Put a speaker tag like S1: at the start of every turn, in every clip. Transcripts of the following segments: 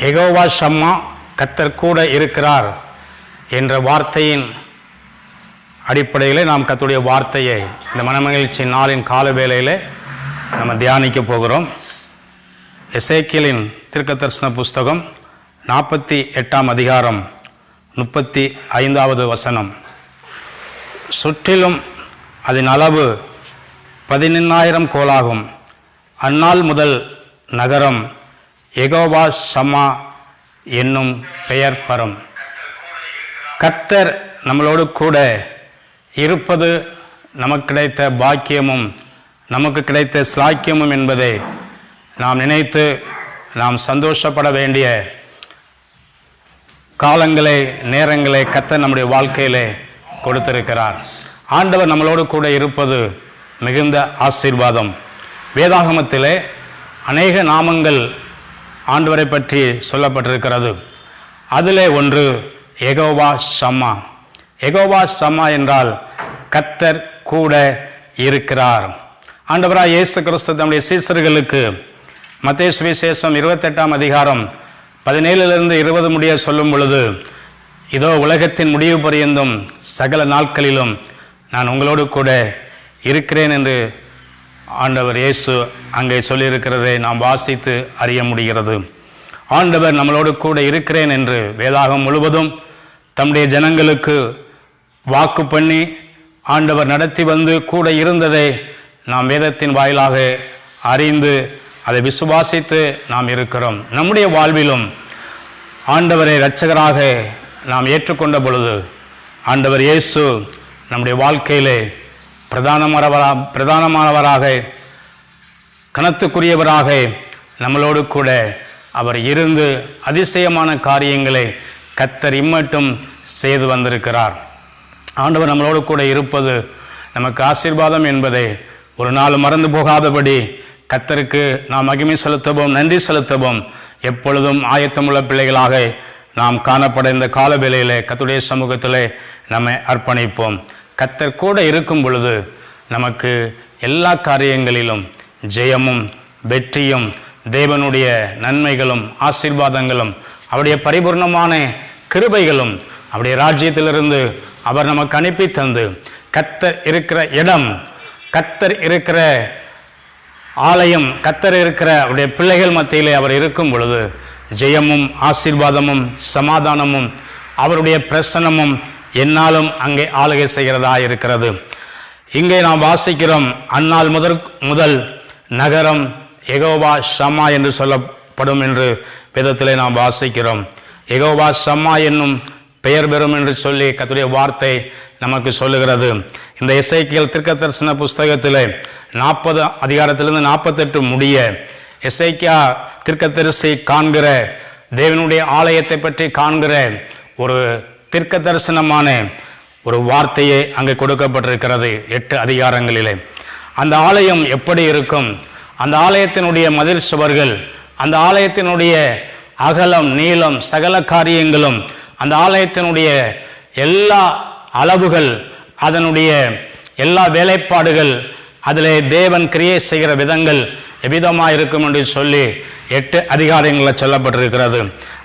S1: எகோவா ஷம்மா கத்தர் கூட இருக்கிறார் என்ற வார்த்தையின் அடிப்படையில் நாம் கத்துடைய வார்த்தையை இந்த மனமகிழ்ச்சி நாளின் கால வேளையில் நம்ம தியானிக்க போகிறோம். எசேக்கியலின் திருக்க தரிசன புஸ்தகம் நாற்பத்தி எட்டாம் அதிகாரம் முப்பத்தி ஐந்தாவது வசனம். சுற்றிலும் அதன் அளவு பதினெண்ணாயிரம் கோலாகும். அந்நாள் முதல் நகரம் எகோவா ஷமா என்னும் பெயர் பெறும். கர்த்தர் நம்மளோடு கூட இருப்பது நமக்கு கிடைத்த பாக்கியமும் நமக்கு கிடைத்த ஸ்லாக்கியமும் என்பதை நாம் நினைத்து நாம் சந்தோஷப்பட வேண்டிய காலங்களை நேரங்களை கத்தர் நம்முடைய வாழ்க்கையிலே கொடுத்திருக்கிறார். ஆண்டவர் நம்மளோடு கூட இருப்பது மிகுந்த ஆசீர்வாதம். வேதாகமத்திலே அநேக நாமங்கள் ஆண்டவரை பற்றி சொல்லப்பட்டிருக்கிறது. அதிலே ஒன்று எகோவா ஷம்மா எகோவா ஷம்மா என்றால் கத்தர் கூட இருக்கிறார். ஆண்டவராக இயேசு கிறிஸ்து தம்முடைய சீசர்களுக்கு மத்திய சுவிசேஷம் இருபத்தெட்டாம் அதிகாரம் பதினேழிலிருந்து இருபது முடிய சொல்லும் பொழுது இதோ உலகத்தின் முடிவு பரியந்தும் சகல நாட்களிலும் நான் உங்களோடு கூட இருக்கிறேன் என்று ஆண்டவர் இயேசு அங்கே சொல்லியிருக்கிறதை நாம் வாசித்து அறிய முடிகிறது. ஆண்டவர் நம்மளோடு கூட இருக்கிறேன் என்று வேதாகம் முழுவதும் தம்முடைய ஜனங்களுக்கு வாக்கு பண்ணி ஆண்டவர் நடத்தி வந்து கூட இருந்ததை நாம் வேதத்தின் வாயிலாக அறிந்து அதை விசுவாசித்து நாம் இருக்கிறோம். நம்முடைய வாழ்விலும் ஆண்டவரை இரட்சகராக நாம் ஏற்றுக்கொண்ட பொழுது ஆண்டவர் இயேசு நம்முடைய வாழ்க்கையிலே பிரதானமானவரா பிரதானமானவராக கனத்துக்குரியவராக நம்மளோடு கூட அவர் இருந்து அதிசயமான காரியங்களை கத்தர் இம்மட்டும் செய்து வந்திருக்கிறார். ஆண்டவர் நம்மளோடு கூட இருப்பது நமக்கு ஆசீர்வாதம் என்பதை ஒரு நாள் மறந்து போகாதபடி கத்தருக்கு நாம் மகிமை செலுத்தவும் நன்றி செலுத்தவும். எப்பொழுதும் ஆயத்தமுள்ள பிள்ளைகளாக நாம் காணப்பட இந்த காலவேளையிலே கத்துடைய சமூகத்திலே நம்மை அர்ப்பணிப்போம். கத்தர் கூட இருக்கும் பொழுது நமக்கு எல்லா காரியங்களிலும் ஜெயமும் வெற்றியும் தேவனுடைய நன்மைகளும் ஆசீர்வாதங்களும் அவருடைய பரிபூர்ணமான கிருபைகளும் அவருடைய ராஜ்யத்திலிருந்து அவர் நமக்கு அனுப்பி தந்து கத்தர் இருக்கிற இடம் கத்தர் இருக்கிற ஆலயம் கத்தர் இருக்கிற அவருடைய பிள்ளைகள் மத்தியிலே அவர் இருக்கும் பொழுது ஜெயமும் ஆசீர்வாதமும் சமாதானமும் அவருடைய பிரசனமும் என்னாலும் அங்கே ஆளுகை செய்கிறதா இருக்கிறது. இங்கே நாம் வாசிக்கிறோம் அந்நாள் முதல் முதல் நகரம் எகோவா ஷம்மா என்று சொல்லப்படும் என்று விதத்திலே நாம் வாசிக்கிறோம். எகோவா ஷம்மா என்னும் பெயர் பெறும் என்று சொல்லி கத்துடைய வார்த்தை நமக்கு சொல்லுகிறது. இந்த இசைக்கியல் திருக்க தரிசன புஸ்தகத்திலே நாற்பது அதிகாரத்திலிருந்து நாற்பத்தெட்டு முடிய இசைக்கியா திருக்கத்தரிசி காண்கிற தேவனுடைய ஆலயத்தை பற்றி காண்கிற ஒரு தீர்க்க தரிசனமான ஒரு வார்த்தையே அங்கே கொடுக்கப்பட்டிருக்கிறது எட்டு அதிகாரங்களிலே. அந்த ஆலயம் எப்படி இருக்கும்? அந்த ஆலயத்தினுடைய மதில் சுவர்கள் அந்த ஆலயத்தினுடைய அகலம் நீளம் சகல காரியங்களும் அந்த ஆலயத்தினுடைய எல்லா அளவுகள் அதனுடைய எல்லா வேலைப்பாடுகள் அதிலே தேவன் கிரியை செய்கிற விதங்கள் எவ்விதமாக இருக்கும் என்று சொல்லி எட்டு அதிகாரங்களில் சொல்லப்பட்டிருக்கிறது.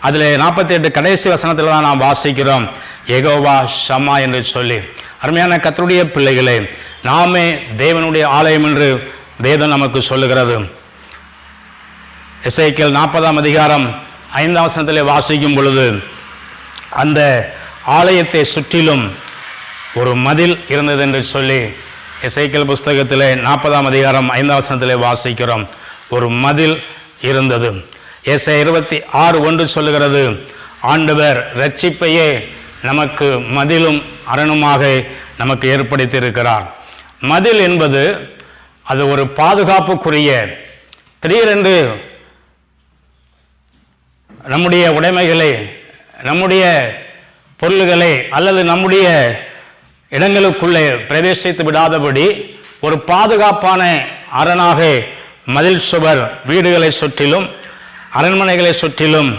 S1: அதில் நாற்பத்தி எட்டு கடைசி வசனத்தில் தான் நாம் வாசிக்கிறோம். எகோவா ஷமா என்று சொல்லி. அருமையான கத்தருடைய பிள்ளைகளே நாமே தேவனுடைய ஆலயம் என்று வேதம் நமக்கு சொல்லுகிறது. இசைக்கல் நாற்பதாம் அதிகாரம் ஐந்தாம் வசனத்தில் வாசிக்கும் பொழுது அந்த ஆலயத்தை சுற்றிலும் ஒரு மதில் இருந்தது என்று சொல்லி இசைக்கல் புஸ்தகத்திலே நாற்பதாம் அதிகாரம் ஐந்தாம் வசனத்திலே வாசிக்கிறோம். ஒரு மதில் இருந்தது. எஸ்ஐ இருபத்தி ஆறு ஒன்று சொல்லுகிறது ஆண்டவர் ரட்சிப்பையே நமக்கு மதிலும் அரணுமாக நமக்கு ஏற்படுத்தியிருக்கிறார். மதில் என்பது அது ஒரு பாதுகாப்புக்குரிய திடீரென்று நம்முடைய உடைமைகளை நம்முடைய பொருள்களை அல்லது நம்முடைய இடங்களுக்குள்ளே பிரவேசித்து விடாதபடி ஒரு பாதுகாப்பான அரணாக மதில் சுவர் வீடுகளை சுற்றிலும் அரண்மனைகளை சுற்றிலும்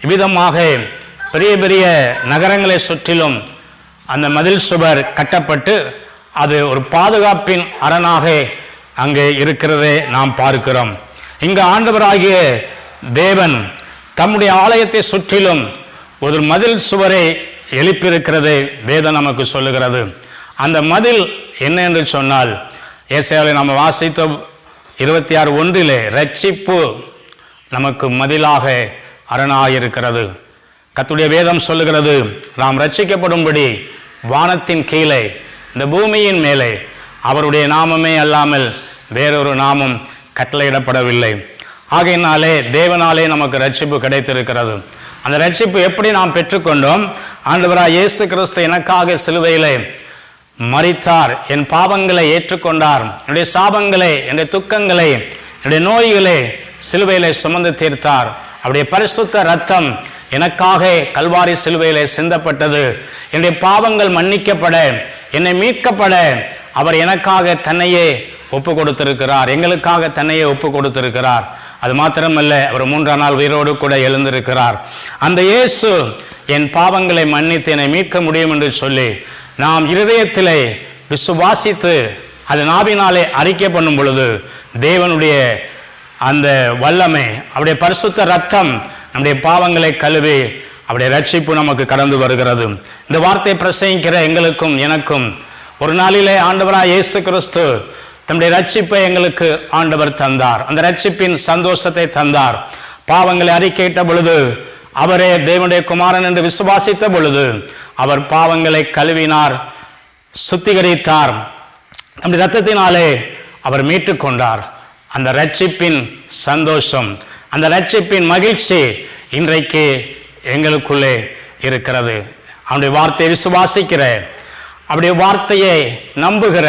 S1: இவ்விதமாக பெரிய பெரிய நகரங்களை சுற்றிலும் அந்த மதில் சுவர் கட்டப்பட்டு அது ஒரு பாதுகாப்பின் அரணாக அங்கே இருக்கிறதை நாம் பார்க்கிறோம். இங்கு ஆண்டவராகிய தேவன் தம்முடைய ஆலயத்தை சுற்றிலும் ஒரு மதில் சுவரை எழுப்பியிருக்கிறதை வேதம் நமக்கு சொல்லுகிறது. அந்த மதில் என்ன என்று சொன்னால் ஏசாயாவில் நாம் வாசித்த இருபத்தி ஆறு ஒன்றிலே ரட்சிப்பு நமக்கு மதிலாக அரணாயிருக்கிறது. கத்துடைய வேதம் சொல்லுகிறது நாம் ரட்சிக்கப்படும்படி வானத்தின் கீழே இந்த பூமியின் மேலே அவருடைய நாமமே அல்லாமல் வேறொரு நாமம் கட்டளையிடப்படவில்லை. ஆகையினாலே தேவனாலே நமக்கு ரட்சிப்பு கிடைத்திருக்கிறது. அந்த ரட்சிப்பு எப்படி நாம் பெற்றுக்கொண்டோம்? ஆண்டவராய் இயேசு கிறிஸ்து எனக்காக சிலுவையிலே மறித்தார் என் பாவங்களை ஏற்றுக்கொண்டார். என்னுடைய சாபங்களை என்னுடைய துக்கங்களை என்னுடைய நோய்களை சிலுவையிலே சுமந்து தீர்த்தார். அவருடைய பரிசுத்த ரத்தம் எனக்காக கல்வாரி சிலுவையிலே சிந்தப்பட்டது. என்னுடைய பாவங்கள் மன்னிக்கப்பட என்னை மீட்கப்பட அவர் எனக்காக தன்னையே ஒப்பு கொடுத்திருக்கிறார் எங்களுக்காக தன்னையே ஒப்பு கொடுத்திருக்கிறார் அது மாத்திரமல்ல அவர் மூன்றாம் நாள் உயிரோடு கூட எழுந்திருக்கிறார். அந்த இயேசு என் பாவங்களை மன்னித்து என்னை மீட்க முடியும் என்று சொல்லி நாம் இருதயத்திலே விசுவாசித்து அது நாவினாலே அறிக்கை பண்ணும் பொழுது தேவனுடைய அந்த வல்லமை அவருடைய பரிசுத்த ரத்தம் நம்முடைய பாவங்களை கழுவி அவருடைய ரட்சிப்பு நமக்கு கடந்து வருகிறது. இந்த வார்த்தையை பிரசங்கிக்கிற எங்களுக்கும் எனக்கும் ஒரு நாளிலே ஆண்டவராக இயேசு கிறிஸ்து தம்முடைய ரட்சிப்பை எங்களுக்கு ஆண்டவர் தந்தார். அந்த ரட்சிப்பின் சந்தோஷத்தை தந்தார். பாவங்களை அறிக்கையிட்ட பொழுது அவரே தேவனுடைய குமாரன் என்று விசுவாசித்த பொழுது அவர் பாவங்களை கழுவினார் சுத்திகரித்தார். நம்முடைய ரத்தத்தினாலே அவர் மீட்டு கொண்டார். அந்த ரட்சிப்பின் சந்தோஷம் அந்த ரட்சிப்பின் மகிழ்ச்சி இன்றைக்கு எங்களுக்குள்ளே இருக்கிறது. அவனுடைய வார்த்தையை விசுவாசிக்கிற அவருடைய வார்த்தையை நம்புகிற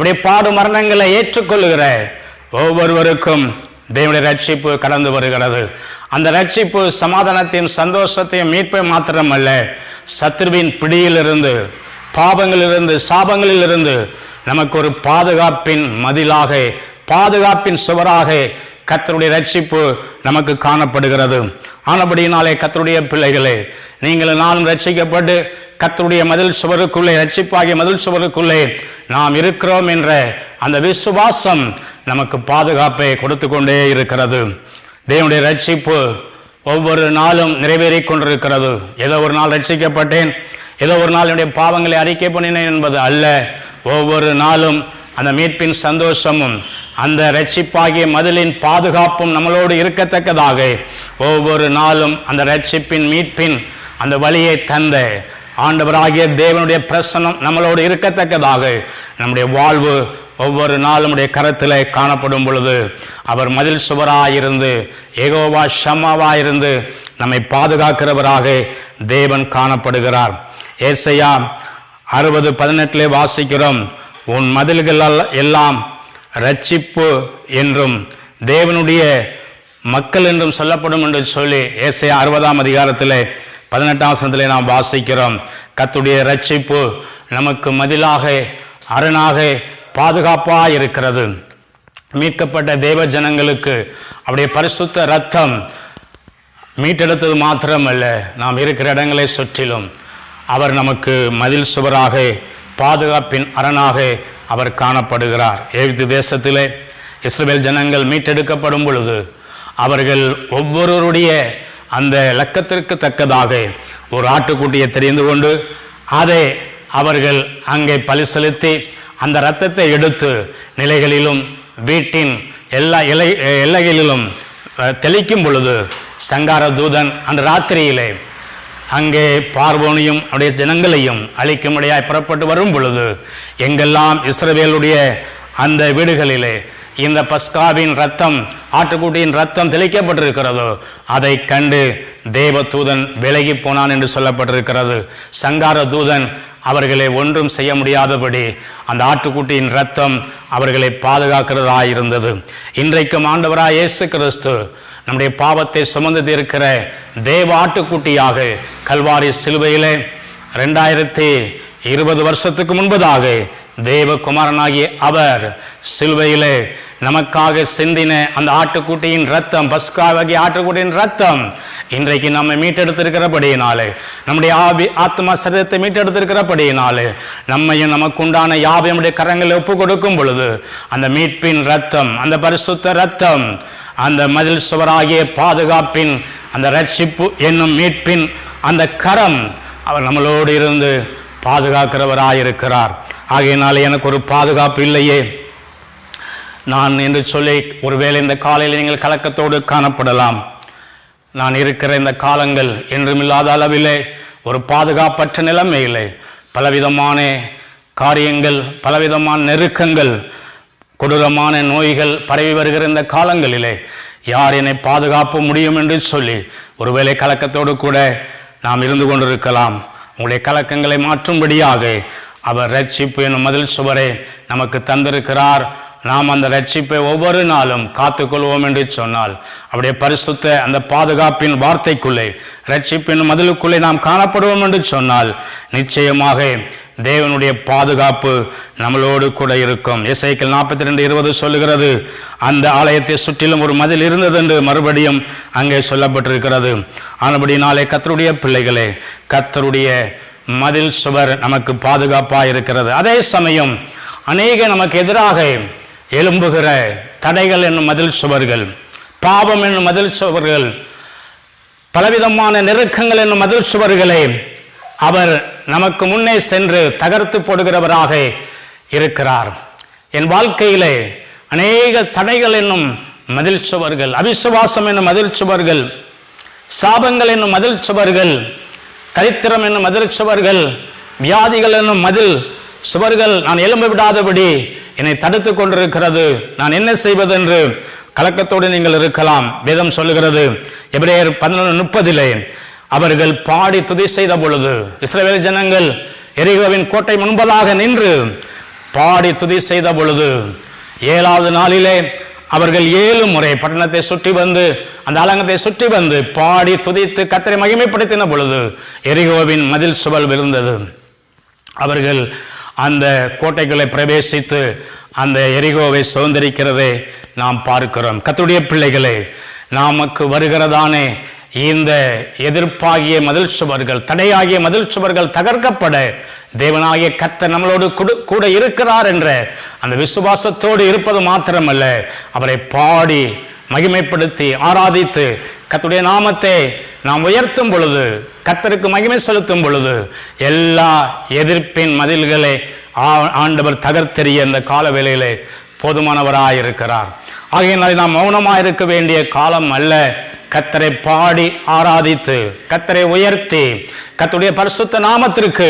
S1: அப்படி பாடு மரணங்களை ஏற்றுக்கொள்ளுகிற ஒவ்வொருவருக்கும் தேவனுடைய ரட்சிப்பு கடந்து வருகிறது. அந்த ரட்சிப்பு சமாதானத்தையும் சந்தோஷத்தையும் மீட்பை மாத்திரமல்ல. சத்ருவின் பிடியிலிருந்து பாபங்களிலிருந்து சாபங்களிலிருந்து நமக்கு ஒரு பாதுகாப்பின் மதிலாக பாதுகாப்பின் சுவராக கத்தருடைய ரட்சிப்பு நமக்கு காணப்படுகிறது. ஆனபடியினாலே கத்தருடைய பிள்ளைகளே நீங்கள் நானும் ரட்சிக்கப்பட்டு கத்தருடைய மதில் சுவருக்குள்ளே ரட்சிப்பாகிய மதில் சுவருக்குள்ளே நாம் இருக்கிறோம் என்ற அந்த விசுவாசம் நமக்கு பாதுகாப்பை கொடுத்து கொண்டே இருக்கிறது. தேவனுடைய ரட்சிப்பு ஒவ்வொரு நாளும் நிறைவேறிக் கொண்டிருக்கிறது. ஏதோ ஒரு நாள் ரட்சிக்கப்பட்டேன் ஏதோ ஒரு நாள் என்னுடைய பாவங்களை அறிக்கை பண்ணினேன் என்பது அல்ல. ஒவ்வொரு நாளும் அந்த மீட்பின் சந்தோஷமும் அந்த ரட்சிப்பாகிய மதிலின் பாதுகாப்பும் நம்மளோடு இருக்கத்தக்கதாக. ஒவ்வொரு நாளும் அந்த ரட்சிப்பின் மீட்பின் அந்த வழியை தந்த ஆண்டவராகிய தேவனுடைய பிரசனம் நம்மளோடு இருக்கத்தக்கதாக. நம்முடைய வாழ்வு ஒவ்வொரு நாளும் நம்முடைய கரத்தில் காணப்படும் பொழுது அவர் மதில் சுவராயிருந்து ஏகோவா ஷம்மாவாயிருந்து நம்மை பாதுகாக்கிறவராக தேவன் காணப்படுகிறார். ஏசையா அறுபது பதினெட்டிலே வாசிக்கிறோம் உன் மதில்கள் எல்லாம் ரட்சிப்பு என்றும் தேவனுடைய மக்கள் என்றும் சொல்லப்படும் என்று சொல்லி ஏசையா அறுபதாம் அதிகாரத்தில் பதினெட்டாம் வசனத்திலே நாம் வாசிக்கிறோம். கத்துடைய ரட்சிப்பு நமக்கு மதிலாக அரணாக பாதுகாப்பாக இருக்கிறது மீட்கப்பட்ட தேவ ஜனங்களுக்கு அவருடைய பரிசுத்த ரத்தம் மீட்டெடுத்தது மாத்திரமல்ல நாம் இருக்கிற இடங்களை சுற்றிலும் அவர் நமக்கு மதில் சுவராக பாதுகாப்பின் அரணாக அவர் காணப்படுகிறார். எகிப்து தேசத்திலே இஸ்ரேல் ஜனங்கள் மீட்டெடுக்கப்படும் பொழுது அவர்கள் ஒவ்வொருவருடைய அந்த லக்கத்திற்கு தக்கதாக ஒரு ஆட்டுக்குட்டியை தெரிந்து கொண்டு அதை அவர்கள் அங்கே பலி செலுத்தி அந்த இரத்தத்தை எடுத்து நிலைகளிலும் வீட்டின் எல்லா இலை எல்லைகளிலும் தெளிக்கும் பொழுது சங்கார தூதன் அந்த ராத்திரியிலே அங்கே பார்வோனையும் அவருடைய ஜனங்களையும் அழிக்கும்படியாய் புறப்பட்டு வரும் பொழுது எங்கெல்லாம் இஸ்ரவேலுடைய அந்த வீடுகளிலே இந்த பஸ்காவின் ரத்தம் ஆட்டுக்குட்டியின் ரத்தம் தெளிக்கப்பட்டிருக்கிறதோ அதை கண்டு தேவ தூதன் விலகி போனான் என்று சொல்லப்பட்டிருக்கிறது. சங்கார தூதன் அவர்களை ஒன்றும் செய்ய முடியாதபடி அந்த ஆட்டுக்குட்டியின் ரத்தம் அவர்களை பாதுகாக்கிறதாயிருந்தது. இன்றைக்கும் ஆண்டவராய் இயேசு கிறிஸ்து நம்முடைய பாவத்தை சுமந்து தீர்க்கிற தேவ ஆட்டுக்குட்டியாக கல்வாரி சிலுவையில் ரெண்டாயிரத்தி இருபது வருஷத்துக்கு முன்பதாக தேவகுமாரனாகிய அவர் சிலுவையில் நமக்காக சிந்தின அந்த ஆட்டுக்குட்டியின் ரத்தம் பஸ்காவாகிய ஆட்டுக்குட்டியின் ரத்தம் இன்றைக்கு நம்மை மீட்டெடுத்திருக்கிறபடியினாலே நம்முடைய ஆபி ஆத்மா சரீரத்தை மீட்டெடுத்திருக்கிறபடியினாலே நம்மையும் நமக்குண்டான யாவையும் நம்முடைய கரங்களை ஒப்பு கொடுக்கும் பொழுது அந்த மீட்பின் ரத்தம் அந்த பரிசுத்த ரத்தம் அந்த மதில் சுவராகிய பாதுகாப்பின் அந்த ரட்சிப்பு என்னும் மீட்பின் அந்த கரம் அவர் நம்மளோடு இருந்து பாதுகாக்கிறவராயிருக்கிறார். ஆகையினால் எனக்கு ஒரு பாதுகாப்பு இல்லையே. நான் என்று சொல்லி ஒருவேளை இந்த காலையில் நீங்கள் கலக்கத்தோடு காணப்படலாம். நான் இருக்கிற இந்த காலங்கள் என்றுமில்லாத அளவிலே ஒரு பாதுகாப்பற்ற நிலைமையிலே பலவிதமான காரியங்கள் பலவிதமான நெருக்கங்கள் கொடூரமான நோய்கள் பரவி வருகிற இந்த காலங்களிலே யார் என்னை பாதுகாப்பு முடியும் என்று சொல்லி ஒருவேளை கலக்கத்தோடு கூட நாம் இருந்து கொண்டிருக்கலாம். உங்களுடைய கலக்கங்களை மாற்றும்படியாக அவர் ரட்சிப்பு என்னும் மதில் சுவரை நமக்கு தந்திருக்கிறார். நாம் அந்த ரட்சிப்பை ஒவ்வொரு நாளும் காத்துக்கொள்வோம் என்று சொன்னால் அவருடைய பரிசுத்த அந்த பாதுகாப்பின் வார்த்தைக்குள்ளே ரட்சிப்பின் மதிலுக்குள்ளே நாம் காணப்படுவோம் என்று சொன்னால் நிச்சயமாக தேவனுடைய பாதுகாப்பு நம்மளோடு கூட இருக்கும். இசைக்கல் நாற்பத்தி ரெண்டு இருபது சொல்லுகிறது அந்த ஆலயத்தை சுற்றிலும் ஒரு மதில் இருந்தது என்று மறுபடியும் அங்கே சொல்லப்பட்டிருக்கிறது. ஆனபடினாலே கத்தருடைய பிள்ளைகளே கத்தருடைய மதில் சுவர் நமக்கு பாதுகாப்பாக இருக்கிறது அதே சமயம் அநேக நமக்கு எதிராக எழும்புகிற தடைகள் என்னும் மதில் சுவர்கள் பாவம் என்னும் மதில் சுவர்கள் பலவிதமான நெருக்கங்கள் என்னும் மதில் சுவர்களை அவர் நமக்கு முன்னே சென்று தகர்த்து போடுகிறவராக இருக்கிறார். என் வாழ்க்கையிலே அநேக தடைகள் என்னும் மதில் சுவர்கள் அவிசுவாசம் என்னும் மதில் சுவர்கள் சாபங்கள் என்னும் மதில் சுவர்கள் தரித்திரம் என்னும் மதில் சுவர்கள் வியாதிகள் என்னும் மதில் சுவர்கள் நான் எழும்ப விடாதபடி என்னை தடுத்து கொண்டிருக்கிறது. நான் என்ன செய்வதென்று கலக்கத்தோடு நீங்கள் இருக்கலாம். வேதம் சொல்லுகிறது எபிரேயர் பதினொன்று முப்பதிலே அவர்கள் பாடி துதி செய்த பொழுது இஸ்ரேல் ஜனங்கள் எரிகோவின் கோட்டை முன்பதாக நின்று பாடி துதி செய்த பொழுது ஏழாவது நாளிலே அவர்கள் ஏழு முறை பட்டணத்தை சுற்றி வந்து அந்த அலங்கத்தை சுற்றி வந்து பாடி துதித்து கத்தரை மகிமைப்படுத்தின பொழுது எரிகோவின் மதில் சுவல் விழுந்தது. அவர்கள் அந்த கோட்டைகளை பிரவேசித்து அந்த எரிகோவை சுதந்திரிக்கிறதை நாம் பார்க்கிறோம். கத்துடைய பிள்ளைகளே நமக்கு வருகிறதானே இந்த எதிர்ப்பாகிய மதில் சுவர்கள் தடையாகிய மதில் சுவர்கள் தகர்க்கப்பட தேவனாகிய கத்த நம்மளோடு கூட இருக்கிறார் என்ற அந்த விசுவாசத்தோடு இருப்பது மாத்திரமல்ல. அவரை பாடி மகிமைப்படுத்தி ஆராதித்து கத்துடைய நாமத்தை நாம் உயர்த்தும் பொழுது கத்தருக்கு மகிமை செலுத்தும் பொழுது எல்லா எதிர்ப்பின் மதில்களை ஆ- ஆண்டவர் தகர்த்தெறிய இந்த கால வேளையிலே போதுமானவராயிருக்கிறார். ஆகையினால் நாம் மௌனமாக இருக்க வேண்டிய காலம் அல்ல. கத்தரை பாடி ஆராதித்து கத்தரை உயர்த்தி கத்துடைய பரிசுத்த நாமத்திற்கு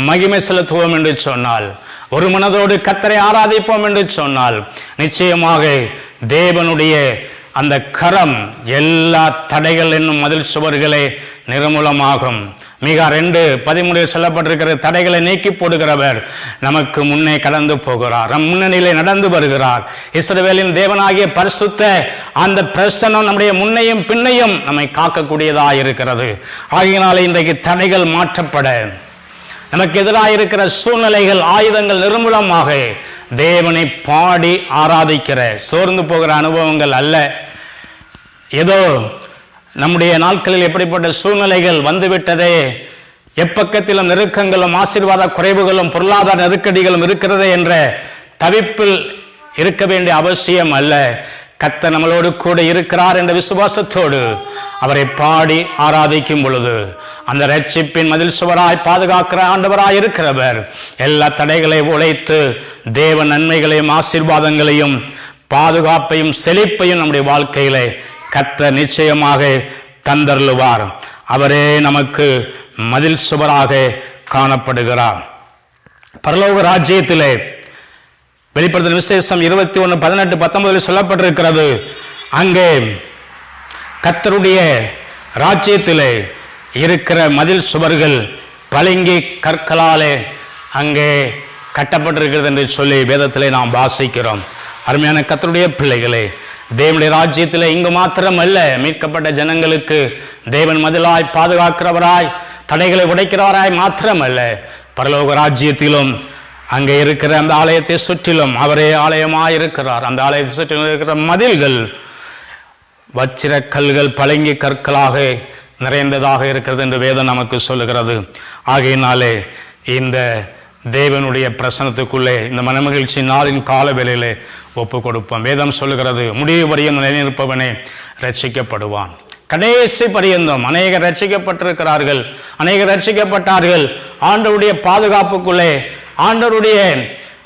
S1: மகிமை செலுத்துவோம் என்று சொன்னால் ஒரு மனதோடு கத்தரை ஆராதிப்போம் என்று சொன்னால் நிச்சயமாக தேவனுடைய அந்த கரம் எல்லா தடைகள் என்னும் மதில் சுவர்களே நிர்மூலமாகும். மிக ரெண்டு பதிமூணில் சொல்லப்பட்டிருக்கிற தடைகளை நீக்கி போடுகிறவர் நமக்கு முன்னே கடந்து போகிறார். நம் முன்னணியிலே நடந்து வருகிறார். இஸ்ரவேலின் தேவனாகிய பரிசுத்த அந்த பிரசனம் நம்முடைய முன்னையும் பின்னையும் நம்மை காக்கக்கூடியதாக இருக்கிறது ஆகையினாலே இன்றைக்கு தடைகள் மாற்றப்பட நமக்கு எதிராக இருக்கிற சூழ்நிலைகள் ஆயுதங்கள் நிர்மூலமாக தேவனை பாடி ஆராதிக்கிற சோர்ந்து போகிற அனுபவங்கள் அல்ல. ஏதோ நம்முடைய நாட்களில் எப்படிப்பட்ட சூழ்நிலைகள் வந்துவிட்டதே எப்பக்கத்திலும் நெருக்கங்களும் ஆசீர்வாத குறைவுகளும் பொருளாதார நெருக்கடிகளும் இருக்கிறதே என்ற தவிப்பில் இருக்க வேண்டிய அவசியம் அல்ல. கத்த நம்மளோடு கூட இருக்கிறார் என்ற விசுவாசத்தோடு அவரை பாடி ஆராதிக்கும் பொழுது அந்த ரட்சிப்பின் மதில் சுவராய் பாதுகாக்கிற ஆண்டவராய் இருக்கிறவர். எல்லா தடைகளை உழைத்து தேவ நன்மைகளையும் ஆசீர்வாதங்களையும் பாதுகாப்பையும் செழிப்பையும் நம்முடைய வாழ்க்கையிலே கத்த நிச்சயமாக தந்தருளுவார். அவரே நமக்கு மதில் சுவராக காணப்படுகிறார். பரலோக ராஜ்யத்திலே வெளிப்படுத்தின விசேஷம் இருபத்தி ஒன்று பதினெட்டு பத்தொன்பதில் சொல்லப்பட்டிருக்கிறது. அங்கே கத்தருடைய ராஜ்யத்தில் இருக்கிற மதில் சுவர்கள் பளிங்கி கற்களாலே அங்கே கட்டப்பட்டிருக்கிறது என்று சொல்லி வேதத்திலே நாம் வாசிக்கிறோம். அருமையான கத்தருடைய பிள்ளைகளே தேவனுடைய ராஜ்யத்தில் இங்கு மாத்திரம் அல்ல மீட்கப்பட்ட ஜனங்களுக்கு தேவன் மதிலாய் பாதுகாக்கிறவராய் தடைகளை உடைக்கிறவராய் மாத்திரமல்ல. பரலோக ராஜ்யத்திலும் அங்கே இருக்கிற அந்த ஆலயத்தை சுற்றிலும் அவரே ஆலயமாக இருக்கிறார் அந்த ஆலயத்தை சுற்றிலும் இருக்கிற மதில்கள் வச்சிர கல்கள் பழங்கி கற்களாக நிறைந்ததாக இருக்கிறது என்று வேதம் நமக்கு சொல்லுகிறது. ஆகையினாலே இந்த தேவனுடைய பிரசனத்துக்குள்ளே இந்த மனமகிழ்ச்சி நாளின் கால வேலையிலே ஒப்பு கொடுப்போம். வேதம் சொல்லுகிறது முடிவு வரையும் நிலைநிற்பவனே ரட்சிக்கப்படுவான் கடைசி பரியந்தம் அநேகர் ரட்சிக்கப்பட்டிருக்கிறார்கள் அநேகர் ரட்சிக்கப்பட்டார்கள் ஆண்டவுடைய பாதுகாப்புக்குள்ளே ஆண்டருடைய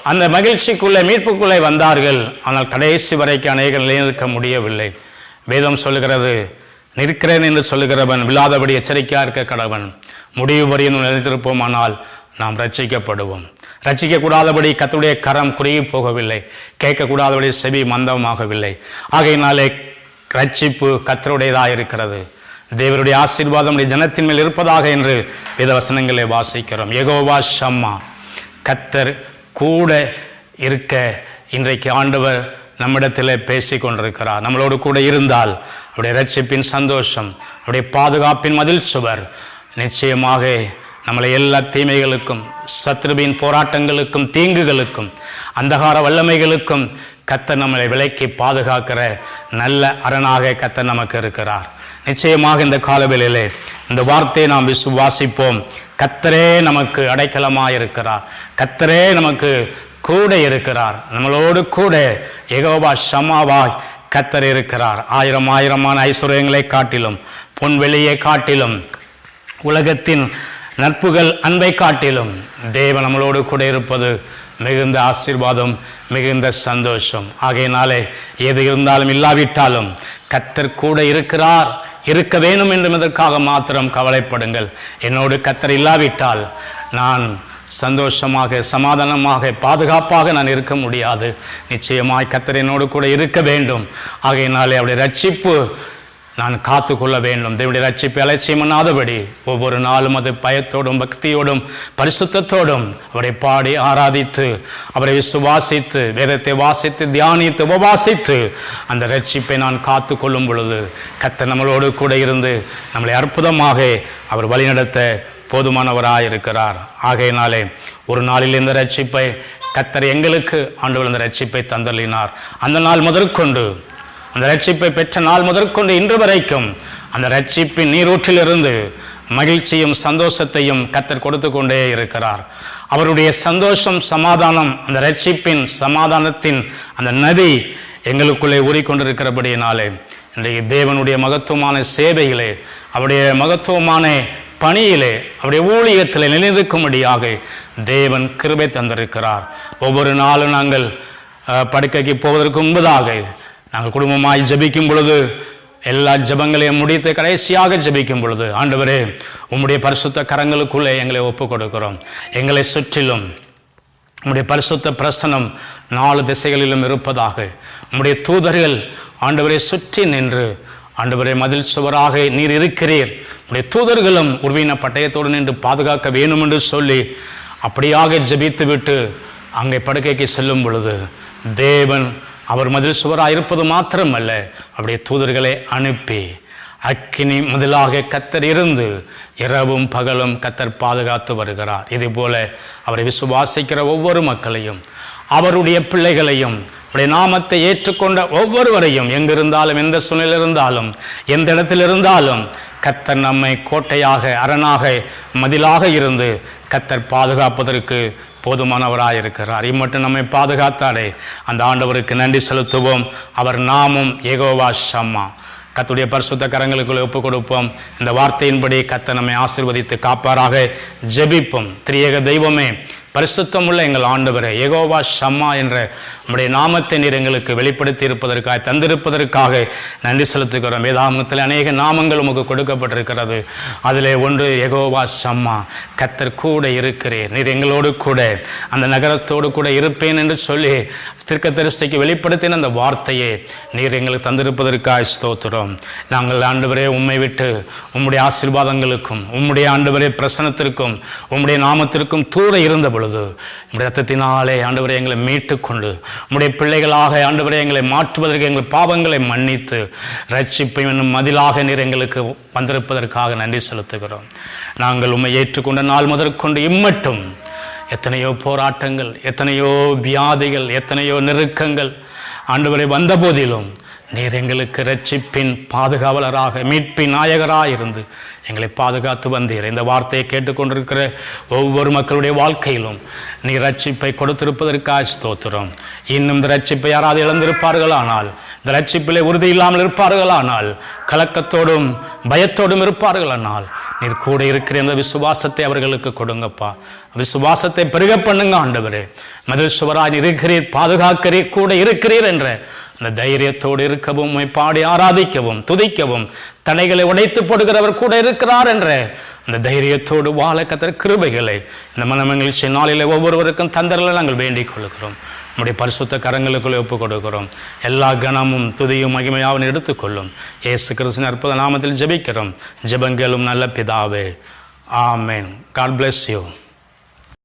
S1: அந்த மகிழ்ச்சிக்குள்ளே மீட்புக்குள்ளே வந்தார்கள். ஆனால் கடைசி வரைக்கும் அநேக நிலைநிற்க முடியவில்லை. வேதம் சொல்லுகிறது நிற்கிறேன் என்று சொல்லுகிறவன் விழாதபடி எச்சரிக்கையாக இருக்க கடவன் முடிவு வரையும் நிலைத்திருப்போமானால் நாம் ரட்சிக்கப்படுவோம். ரட்சிக்கக்கூடாதபடி கத்துடைய கரம் குறுகி போகவில்லை. கேட்கக்கூடாதபடி செவி மந்தமாகவில்லை. ஆகையினாலே ரட்சிப்பு கத்தருடையதாக இருக்கிறது. தேவருடைய ஆசீர்வாதம் ஜனத்தின் மேல் இருப்பதாக என்று வேதவசனங்களை வாசிக்கிறோம். எகோவா ஷம்மா. கத்தர் கூட இருக்க இன்றைக்கு ஆண்டவர் நம்மிடத்தில் பேசி கொண்டிருக்கிறார் நம்மளோடு கூட இருந்தால் அவருடைய ரட்சிப்பின் சந்தோஷம் அவருடைய பாதுகாப்பின் மதில் சுவர் நிச்சயமாக நம்மளை எல்லா தீமைகளுக்கும் சத்ருவின் போராட்டங்களுக்கும் தீங்குகளுக்கும் அந்தகார வல்லமைகளுக்கும் கத்தர் நம்மளை விலக்கி பாதுகாக்கிற நல்ல அரணாக கத்தர் நமக்கு இருக்கிறார். நிச்சயமாக இந்த காலவெளியிலே இந்த வார்த்தையை நாம் விசுவாசிப்போம் கத்தரே நமக்கு அடைக்கலமாக இருக்கிறார். கத்தரே நமக்கு கூட இருக்கிறார். நம்மளோடு கூட எகோபா ஷமாவாய் கத்தர் இருக்கிறார். ஆயிரம் ஆயிரமான ஐஸ்வர்யங்களை காட்டிலும் பொன்வெளியை காட்டிலும் உலகத்தின் நட்புகள் அன்பை காட்டிலும் தேவ நம்மளோடு கூட இருப்பது மிகுந்த ஆசீர்வாதம் மிகுந்த சந்தோஷம். ஆகையினாலே எது இருந்தாலும் இல்லாவிட்டாலும் கத்தர் கூட இருக்கிறார். இருக்க வேணும் என்று இதற்காக மாத்திரம் கவலைப்படுங்கள். என்னோடு கத்தர் இல்லாவிட்டால் நான் சந்தோஷமாக சமாதானமாக பாதுகாப்பாக நான் இருக்க முடியாது. நிச்சயமாய் கத்தர் என்னோடு கூட இருக்க வேண்டும். ஆகையினாலே அவருடைய ரட்சிப்பு நான் காத்து கொள்ள வேண்டும். தேவனுடைய ரட்சிப்பை அலட்சியம் ஒவ்வொரு நாளும் அது பயத்தோடும் பக்தியோடும் பரிசுத்தத்தோடும் அவரை பாடி ஆராதித்து அவரை விசுவாசித்து வேதத்தை வாசித்து தியானித்து உபவாசித்து அந்த ரட்சிப்பை நான் காத்து கொள்ளும் பொழுது கத்தர் நம்மளோடு கூட இருந்து நம்மளை அற்புதமாக அவர் வழிநடத்த போதுமானவராக இருக்கிறார். ஆகையினாலே ஒரு நாளில் இந்த ரட்சிப்பை கத்தர் எங்களுக்கு ஆண்டுகள் இந்த ரட்சிப்பை தந்தள்ளினார் அந்த நாள் முதற்கொண்டு அந்த ரட்சிப்பை பெற்ற நாள் முதற்கொண்டு இன்று வரைக்கும் அந்த ரட்சிப்பின் நீரூற்றிலிருந்து மகிழ்ச்சியும் சந்தோஷத்தையும் கத்தர் கொடுத்து கொண்டே இருக்கிறார். அவருடைய சந்தோஷம் சமாதானம் அந்த ரட்சிப்பின் சமாதானத்தின் அந்த நதி எங்களுக்குள்ளே ஊறிக்கொண்டிருக்கிறபடியினாலே இன்றைக்கு தேவனுடைய மகத்துவமான சேவைகளே அவருடைய மகத்துவமான பணியிலே அவருடைய ஊழியத்தில் நிலைநிற்கும்படியாக தேவன் கிருபை தந்திருக்கிறார். ஒவ்வொரு நாளும் நாங்கள் படுக்கைக்கு போவதற்கு முன்பதாக நாங்கள் குடும்பமாய் ஜபிக்கும் பொழுது எல்லா ஜெபங்களையும் முடித்து கடைசியாக ஜெபிக்கும் பொழுது ஆண்டவரே உம்முடைய பரிசுத்த கரங்களுக்குள்ளே எங்களை ஒப்புக் கொடுக்கிறோம் எங்களை சுற்றிலும் உம்முடைய பரிசுத்த பிரசனம் நாலு திசைகளிலும் இருப்பதாக. உம்முடைய தூதர்கள் ஆண்டவரை சுற்றி நின்று ஆண்டவரை மதில் சுவராக நீர் இருக்கிறீர். உம்முடைய தூதர்களும் உருவின பட்டயத்தோடு நின்று பாதுகாக்க வேணும் என்று சொல்லி அப்படியாக ஜெபித்து விட்டு அங்கே படுக்கைக்கு செல்லும் பொழுது தேவன் அவர் மதில் சுவராக இருப்பது மாத்திரமல்ல. அவருடைய தூதர்களை அனுப்பி அக்கினி முதலாக கத்தர் இருந்து இரவும் பகலும் கத்தர் பாதுகாத்து வருகிறார். இதுபோல அவரை விசுவாசிக்கிற ஒவ்வொரு மக்களையும் அவருடைய பிள்ளைகளையும் அவருடைய நாமத்தை ஏற்றுக்கொண்ட ஒவ்வொருவரையும் எங்கிருந்தாலும் எந்த சூழ்நிலை இருந்தாலும் எந்த இடத்தில் இருந்தாலும் கத்தர் நம்மை கோட்டையாக அரணாக மதிலாக இருந்து கத்தர் பாதுகாப்பதற்கு போதுமானவராக இருக்கிறார். இம்மட்டும் நம்மை பாதுகாத்தாரே. அந்த ஆண்டவருக்கு நன்றி செலுத்துவோம். அவர் நாமும் ஏகோவா ஷம்மா. கத்துடைய பரிசுத்த கரங்களுக்குள் ஒப்பு கொடுப்போம் இந்த வார்த்தையின்படி கத்த நம்மை ஆசிர்வதித்து காப்பாராக. ஜெபிப்போம். திரியேக தெய்வமே பரிசுத்தமுள்ள எங்கள் ஆண்டவரே எகோவா ஷம்மா என்ற நம்முடைய நாமத்தை நீர் எங்களுக்கு வெளிப்படுத்தி இருப்பதற்காக தந்திருப்பதற்காக நன்றி செலுத்துகிறோம். வேதாமத்தில் அநேக நாமங்கள் உமக்கு கொடுக்கப்பட்டிருக்கிறது. அதிலே ஒன்று எகோவா ஷம்மா கத்தர் கூட இருக்கிறேன் நீர் எங்களோடு கூட அந்த நகரத்தோடு கூட இருப்பேன் என்று சொல்லி திருக்க திருஷ்டைக்கு வெளிப்படுத்தின அந்த வார்த்தையை நீர் எங்களுக்கு தந்திருப்பதற்காக ஸ்தோத்துகிறோம் நாங்கள் ஆண்டவரே உண்மை விட்டு உம்முடைய ஆசீர்வாதங்களுக்கும் உம்முடைய ஆண்டவரே பிரசனத்திற்கும் உம்முடைய நாமத்திற்கும் தூர இருந்த பொழுது நம்முடைய ரத்தத்தினாலே ஆண்டவரை எங்களை மீட்டுக்கொண்டு நம்முடைய பிள்ளைகளாக ஆண்டவரை எங்களை மாற்றுவதற்கு எங்கள் பாவங்களை மன்னித்து ரட்சிப்பை என்னும் மதிலாக நீர் எங்களுக்கு வந்திருப்பதற்காக நன்றி செலுத்துகிறோம். நாங்கள் உம்மை ஏற்றுக்கொண்ட நாள் முதற்கொண்டு இம்மட்டும் எத்தனையோ போராட்டங்கள் எத்தனையோ வியாதிகள் எத்தனையோ நெருக்கங்கள் ஆண்டவரை வந்த போதிலும் நீர் எங்களுக்கு ரட்சிப்பின் பாதுகாவலராக மீட்பின் நாயகராக இருந்து எங்களை பாதுகாத்து வந்தீர். இந்த வார்த்தையை கேட்டுக்கொண்டிருக்கிற ஒவ்வொரு மக்களுடைய வாழ்க்கையிலும் நீ ரட்சிப்பை கொடுத்திருப்பதற்காக ஸ்தோத்திரம். இன்னும் இந்த ரட்சிப்பை யாராவது இழந்திருப்பார்களானால் இந்த ரட்சிப்பிலே உறுதி இல்லாமல் இருப்பார்களானால் கலக்கத்தோடும் பயத்தோடும் இருப்பார்களானால் நீர் கூட இருக்கிற இந்த விசுவாசத்தை அவர்களுக்கு கொடுங்கப்பா. விசுவாசத்தை பெருக பண்ணுங்க ஆண்டவரே. மதில் சுவராய் இருக்கிறீர் பாதுகாக்கிறீர் கூட இருக்கிறீர் என்ற அந்த தைரியத்தோடு இருக்கவும் உண்மை பாடி ஆராதிக்கவும் துதிக்கவும் தடைகளை உடைத்து போடுகிறவர் கூட இருக்கிறார் என்ற. அந்த தைரியத்தோடு வாழ கத்தர் கிருபைகளை. இந்த மனமகிழ்ச்சி நாளிலே ஒவ்வொருவருக்கும் தந்தரில் நாங்கள் வேண்டிக் கொள்கிறோம் நம்முடைய பரிசுத்த கரங்களுக்குள்ளே ஒப்புக் கொடுக்கிறோம். எல்லா கனமும் துதியும் மகிமையாவும் எடுத்துக்கொள்ளும் ஏசு கிருஷ்ணன் அற்புத நாமத்தில் ஜெபிக்கிறோம். ஜெபங்களும் நல்ல பிதாவே. ஆமேன். God bless you